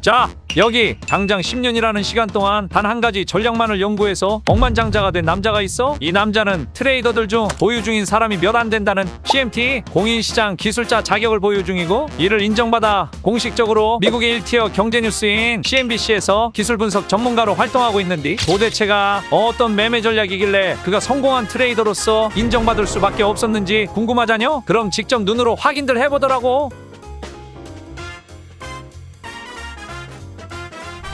자 여기 당장 10년이라는 시간 동안 단 한 가지 전략만을 연구해서 억만장자가 된 남자가 있어 이 남자는 트레이더들 중 보유 중인 사람이 몇 안 된다는 CMT 공인시장 기술자 자격을 보유 중이고 이를 인정받아 공식적으로 미국의 1티어 경제 뉴스인 CNBC에서 기술 분석 전문가로 활동하고 있는데 도대체가 어떤 매매 전략이길래 그가 성공한 트레이더로서 인정받을 수밖에 없었는지 궁금하자뇨? 그럼 직접 눈으로 확인들 해보더라고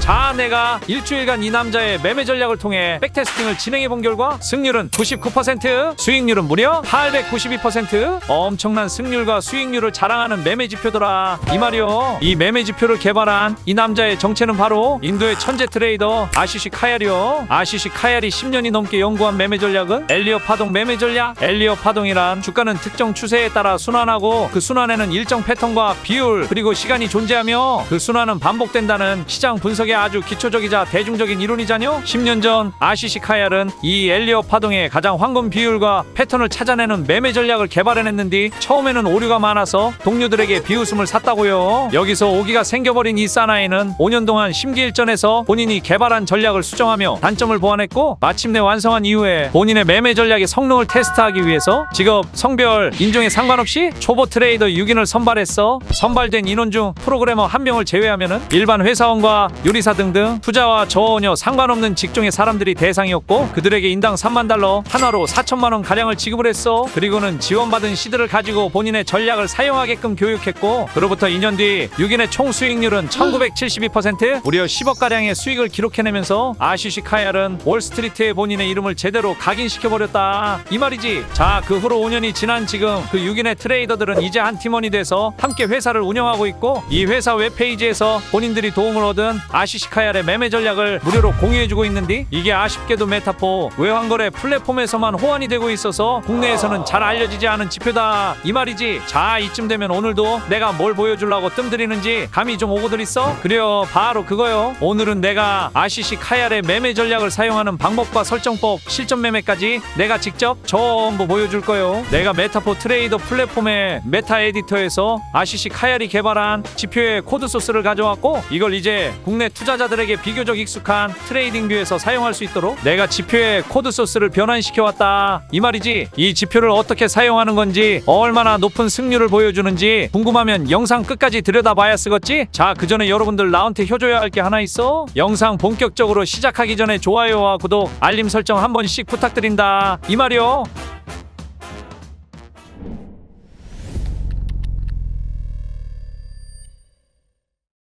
자, 내가 일주일간 이 남자의 매매 전략을 통해 백테스팅을 진행해 본 결과 승률은 99%, 수익률은 무려 892%. 엄청난 승률과 수익률을 자랑하는 매매 지표더라. 이 말이요. 이 매매 지표를 개발한 이 남자의 정체는 바로 인도의 천재 트레이더 아시시 카얄이요. 아시시 카얄이 10년이 넘게 연구한 매매 전략은 엘리어 파동 매매 전략. 엘리어 파동이란 주가는 특정 추세에 따라 순환하고 그 순환에는 일정 패턴과 비율 그리고 시간이 존재하며 그 순환은 반복된다는 시장 분석의 아주 기초적이자 대중적인 이론이자뇨. 10년 전 아시시 카얄은 이 엘리어 파동의 가장 황금 비율과 패턴을 찾아내는 매매 전략을 개발해냈는데 처음에는 오류가 많아서 동료들에게 비웃음을 샀다고요. 여기서 오기가 생겨버린 이 사나이는 5년 동안 심기일전에서 본인이 개발한 전략을 수정하며 단점을 보완했고 마침내 완성한 이후에 본인의 매매 전략의 성능을 테스트하기 위해서 직업, 성별, 인종에 상관없이 초보 트레이더 6인을 선발했어. 선발된 인원 중 프로그래머 한 명을 제외하면은 일반 회사원과 요리사 등등 투자와 전혀 상관없는 직종의 사람들이 대상이었고 그들에게 인당 3만 달러 한화로 4천만 원 가량을 지급을 했어. 그리고는 지원받은 시드를 가지고 본인의 전략을 사용하게끔 교육했고 그로부터 2년 뒤 6인의 총 수익률은 1972% 무려 10억 가량의 수익을 기록해내면서 아시시 카얄은 월스트리트에 본인의 이름을 제대로 각인시켜 버렸다. 이 말이지. 자, 그 후로 5년이 지난 지금 그 6인의 트레이더들은 이제 한 팀원이 돼서 함께 회사를 운영하고 있고 이 회사 웹페이지에서 본인들이 도움을 얻은 아시 시 카얄의 매매 전략을 무료로 공유해주고 있는데 이게 아쉽게도 메타포 외환거래 플랫폼에서만 호환이 되고 있어서 국내에서는 잘 알려지지 않은 지표다. 이 말이지. 자 이쯤 되면 오늘도 내가 뭘 보여주려고 뜸들이는지 감이 좀 오고들 있어? 그래요. 바로 그거요. 오늘은 내가 아시시 카얄의 매매 전략을 사용하는 방법과 설정법 실전 매매까지 내가 직접 전부 보여줄 거요. 내가 메타포 트레이더 플랫폼의 메타 에디터에서 아시시 카얄이 개발한 지표의 코드 소스를 가져왔고 이걸 이제 국내 투자 자들에게 비교적 익숙한 트레이딩 뷰에서 사용할 수 있도록 내가 지표의 코드 소스를 변환시켜 왔다. 이 말이지. 이 지표를 어떻게 사용하는 건지 얼마나 높은 승률을 보여주는지 궁금하면 영상 끝까지 들여다봐야 쓰겠지? 자 그 전에 여러분들 나한테 효줘야 할 게 하나 있어. 영상 본격적으로 시작하기 전에 좋아요와 구독 알림 설정 한 번씩 부탁드린다. 이 말이요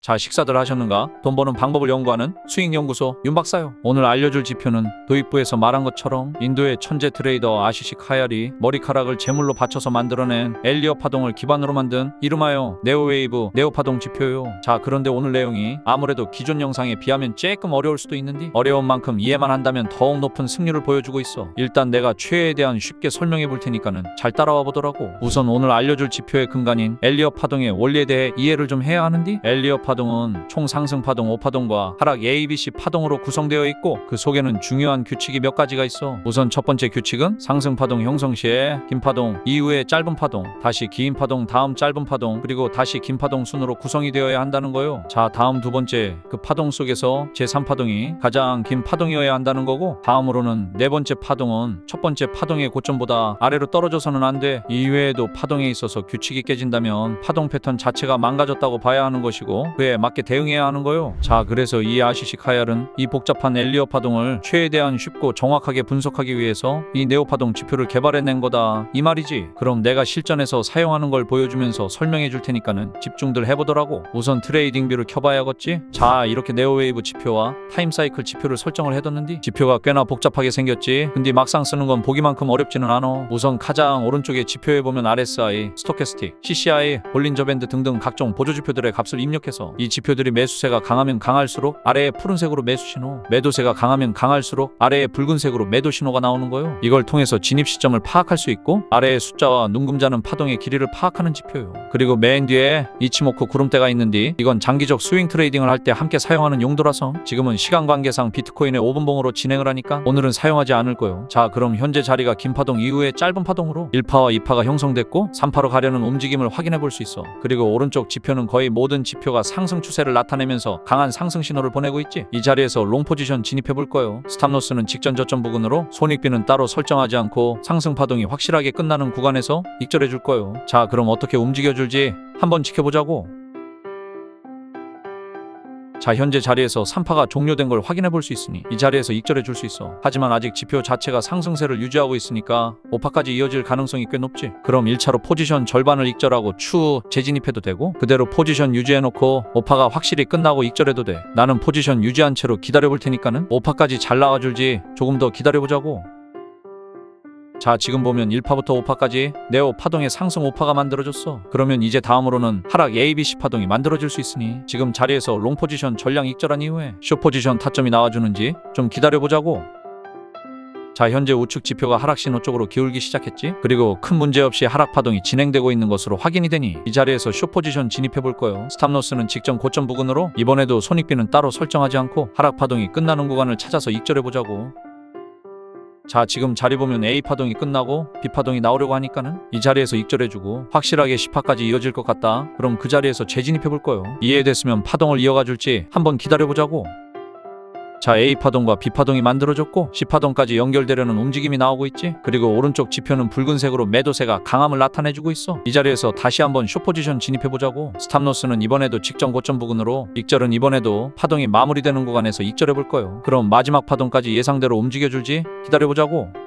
자 식사들 하셨는가? 돈 버는 방법을 연구하는 수익연구소 윤박사요. 오늘 알려줄 지표는 도입부에서 말한 것처럼 인도의 천재 트레이더 아시시 카얄이 머리카락을 제물로 바쳐서 만들어낸 엘리어 파동을 기반으로 만든 이름하여 네오웨이브 네오파동 지표요. 자 그런데 오늘 내용이 아무래도 기존 영상에 비하면 조금 어려울 수도 있는데 어려운 만큼 이해만 한다면 더욱 높은 승률을 보여주고 있어. 일단 내가 최애에 대한 쉽게 설명해 볼 테니까는 잘 따라와 보더라고. 우선 오늘 알려줄 지표의 근간인 엘리어 파동의 원리에 대해 이해를 좀 해야 하는데 엘리어 파동 은 총 상승 파동 5파동과 하락 ABC 파동으로 구성되어 있고 그 속에는 중요한 규칙이 몇 가지가 있어. 우선 첫 번째 규칙은 상승 파동 형성 시에 긴 파동 이후에 짧은 파동 다시 긴 파동 다음 짧은 파동 그리고 다시 긴 파동 순으로 구성이 되어야 한다는 거요. 자 다음 두 번째 그 파동 속에서 제3파동이 가장 긴 파동이어야 한다는 거고 다음으로는 네 번째 파동은 첫 번째 파동의 고점보다 아래로 떨어져서는 안 돼. 이외에도 파동에 있어서 규칙이 깨진다면 파동 패턴 자체가 망가졌다고 봐야 하는 것이고 그에 맞게 대응해야 하는 거요. 자, 그래서 이 아시시 카얄은 이 복잡한 엘리어 파동을 최대한 쉽고 정확하게 분석하기 위해서 이 네오 파동 지표를 개발해낸 거다. 이 말이지. 그럼 내가 실전에서 사용하는 걸 보여주면서 설명해 줄 테니까는 집중들 해보더라고. 우선 트레이딩 뷰를 켜봐야겠지. 자, 이렇게 네오 웨이브 지표와 타임 사이클 지표를 설정을 해뒀는데 지표가 꽤나 복잡하게 생겼지. 근데 막상 쓰는 건 보기만큼 어렵지는 않아. 우선 가장 오른쪽에 지표에 보면 RSI, 스토캐스틱, CCI, 볼린저 밴드 등등 각종 보조 지표들의 값을 입력해서 이 지표들이 매수세가 강하면 강할수록 아래에 푸른색으로 매수 신호, 매도세가 강하면 강할수록 아래에 붉은색으로 매도 신호가 나오는 거요. 이걸 통해서 진입 시점을 파악할 수 있고 아래의 숫자와 눈금자는 파동의 길이를 파악하는 지표요. 그리고 맨 뒤에 이치모쿠 구름대가 있는데 이건 장기적 스윙 트레이딩을 할 때 함께 사용하는 용도라서 지금은 시간 관계상 비트코인의 5분봉으로 진행을 하니까 오늘은 사용하지 않을 거요. 자, 그럼 현재 자리가 긴 파동 이후에 짧은 파동으로 1파와 2파가 형성됐고 3파로 가려는 움직임을 확인해 볼 수 있어. 그리고 오른쪽 지표는 거의 모든 지표가 상승 추세를 나타내면서 강한 상승 신호를 보내고 있지. 이 자리에서 롱 포지션 진입해 볼 거예요. 스탑로스는 직전 저점 부근으로 손익비는 따로 설정하지 않고 상승 파동이 확실하게 끝나는 구간에서 익절해 줄 거예요. 자, 그럼 어떻게 움직여 줄지 한번 지켜보자고. 자 현재 자리에서 3파가 종료된 걸 확인해 볼 수 있으니 이 자리에서 익절해 줄 수 있어. 하지만 아직 지표 자체가 상승세를 유지하고 있으니까 5파까지 이어질 가능성이 꽤 높지. 그럼 1차로 포지션 절반을 익절하고 추후 재진입해도 되고 그대로 포지션 유지해 놓고 5파가 확실히 끝나고 익절해도 돼. 나는 포지션 유지한 채로 기다려 볼 테니까는 5파까지 잘 나와 줄지 조금 더 기다려 보자고 자 지금 보면 1파부터 5파까지 네오 파동의 상승 5파가 만들어졌어. 그러면 이제 다음으로는 하락 ABC 파동이 만들어질 수 있으니 지금 자리에서 롱 포지션 전량 익절한 이후에 쇼 포지션 타점이 나와주는지 좀 기다려보자고. 자 현재 우측 지표가 하락 신호 쪽으로 기울기 시작했지? 그리고 큰 문제 없이 하락 파동이 진행되고 있는 것으로 확인이 되니 이 자리에서 쇼 포지션 진입해 볼 거예요. 스탑로스는 직전 고점 부근으로 이번에도 손익비는 따로 설정하지 않고 하락 파동이 끝나는 구간을 찾아서 익절해 보자고 자 지금 자리 보면 A 파동이 끝나고 B 파동이 나오려고 하니까는 이 자리에서 익절해주고 확실하게 10파까지 이어질 것 같다. 그럼 그 자리에서 재진입해 볼 거예요. 이해됐으면 파동을 이어가 줄지 한번 기다려보자고 자 A 파동과 B 파동이 만들어졌고 C 파동까지 연결되려는 움직임이 나오고 있지. 그리고 오른쪽 지표는 붉은색으로 매도세가 강함을 나타내주고 있어. 이 자리에서 다시 한번 쇼 포지션 진입해보자고. 스탑로스는 이번에도 직전 고점 부근으로 익절은 이번에도 파동이 마무리되는 구간에서 익절해볼 거예요. 그럼 마지막 파동까지 예상대로 움직여줄지 기다려보자고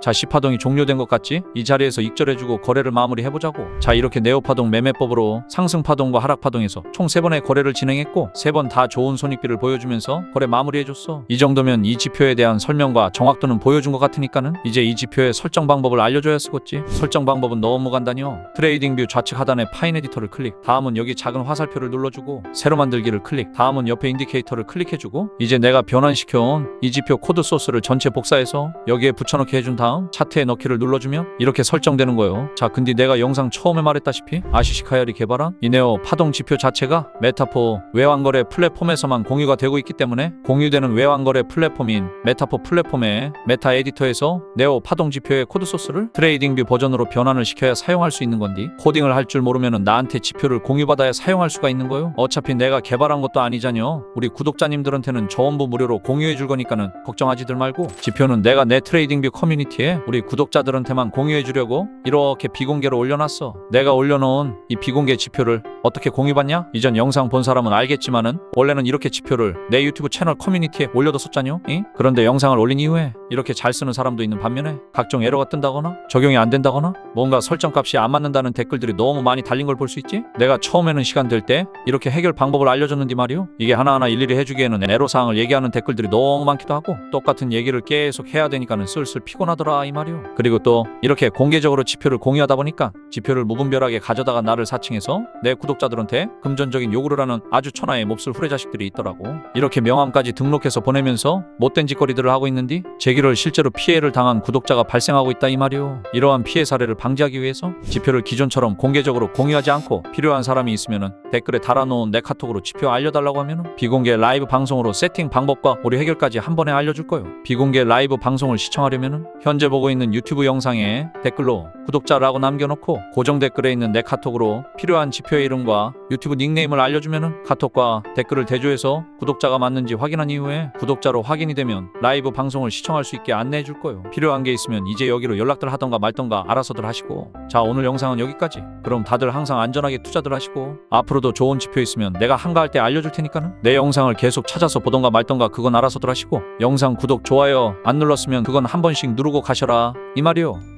자, 시파동이 종료된 것 같지? 이 자리에서 익절해주고 거래를 마무리해보자고. 자, 이렇게 네오파동 매매법으로 상승파동과 하락파동에서 총 세번의 거래를 진행했고, 세 번 다 좋은 손익비를 보여주면서 거래 마무리해줬어. 이 정도면 이 지표에 대한 설명과 정확도는 보여준 것 같으니까는 이제 이 지표의 설정 방법을 알려줘야 쓰겠지. 설정 방법은 너무 간단히요. 트레이딩 뷰 좌측 하단에 파인 에디터를 클릭. 다음은 여기 작은 화살표를 눌러주고, 새로 만들기를 클릭. 다음은 옆에 인디케이터를 클릭해주고, 이제 내가 변환시켜온 이 지표 코드 소스를 전체 복사해서 여기에 붙여넣기 해준 다음 차트에 넣기를 눌러주면 이렇게 설정되는 거예요. 자, 근데 내가 영상 처음에 말했다시피 아시시카야리 개발한 이네오 파동 지표 자체가 메타포 외환거래 플랫폼에서만 공유가 되고 있기 때문에 공유되는 외환거래 플랫폼인 메타포 플랫폼의 메타 에디터에서 네오 파동 지표의 코드 소스를 트레이딩 뷰 버전으로 변환을 시켜야 사용할 수 있는 건디 코딩을 할 줄 모르면 나한테 지표를 공유받아야 사용할 수가 있는 거요. 어차피 내가 개발한 것도 아니잖여. 우리 구독자님들한테는 전부 무료로 공유해 줄 거니까는 걱정하지들 말고 지표는 내가 내 트레이딩 뷰 커뮤니티 에 우리 구독자들한테만 공유해 주려고 이렇게 비공개로 올려놨어. 내가 올려놓은 이 비공개 지표를 어떻게 공유받냐? 이전 영상 본 사람은 알겠지만은 원래는 이렇게 지표를 내 유튜브 채널 커뮤니티에 올려뒀었잖요. 잉? 그런데 영상을 올린 이후에 이렇게 잘 쓰는 사람도 있는 반면에 각종 에러가 뜬다거나 적용이 안 된다거나 뭔가 설정값이 안 맞는다는 댓글들이 너무 많이 달린 걸 볼 수 있지? 내가 처음에는 시간 될 때 이렇게 해결 방법을 알려줬는데 말이오. 이게 하나하나 일일이 해주기에는 에러 사항을 얘기하는 댓글들이 너무 많기도 하고 똑같은 얘기를 계속 해야 되니까는 슬슬 피곤하더라 이 말이오. 그리고 또 이렇게 공개적으로 지표를 공유하다 보니까 지표를 무분별하게 가져다가 나를 사칭해서 내 구독자들한테 금전적인 요구를 하는 아주 천하의 몹쓸 후레자식들이 있더라고. 이렇게 명함까지 등록해서 보내면서 못된 짓거리들을 하고 있는디 제기를 실제로 피해를 당한 구독자가 발생하고 있다 이 말이오. 이러한 피해 사례를 방지하기 위해서 지표를 기존처럼 공개적으로 공유하지 않고 필요한 사람이 있으면은 댓글에 달아놓은 내 카톡으로 지표 알려달라고 하면은 비공개 라이브 방송으로 세팅 방법과 오류 해결까지 한 번에 알려줄 거요. 비공개 라이브 방송을 시청하려면은 현재 보고 있는 유튜브 영상에 댓글로 구독자라고 남겨놓고 고정 댓글에 있는 내 카톡으로 필요한 지표의 이름과 유튜브 닉네임을 알려주면은 카톡과 댓글을 대조해서 구독자가 맞는지 확인한 이후에 구독자로 확인이 되면 라이브 방송을 시청할 수 있게 안내해 줄 거요. 필요한 게 있으면 이제 여기로 연락들 하던가 말던가 알아서들 하시고 자 오늘 영상은 여기까지. 그럼 다들 항상 안전하게 투자들 하시고 앞으로도 좋은 지표 있으면 내가 한가할 때 알려줄 테니까는 내 영상을 계속 찾아서 보던가 말던가 그건 알아서들 하시고 영상 구독 좋아요 안 눌렀으면 그건 한 번씩 누르고 가셔라 이 말이요.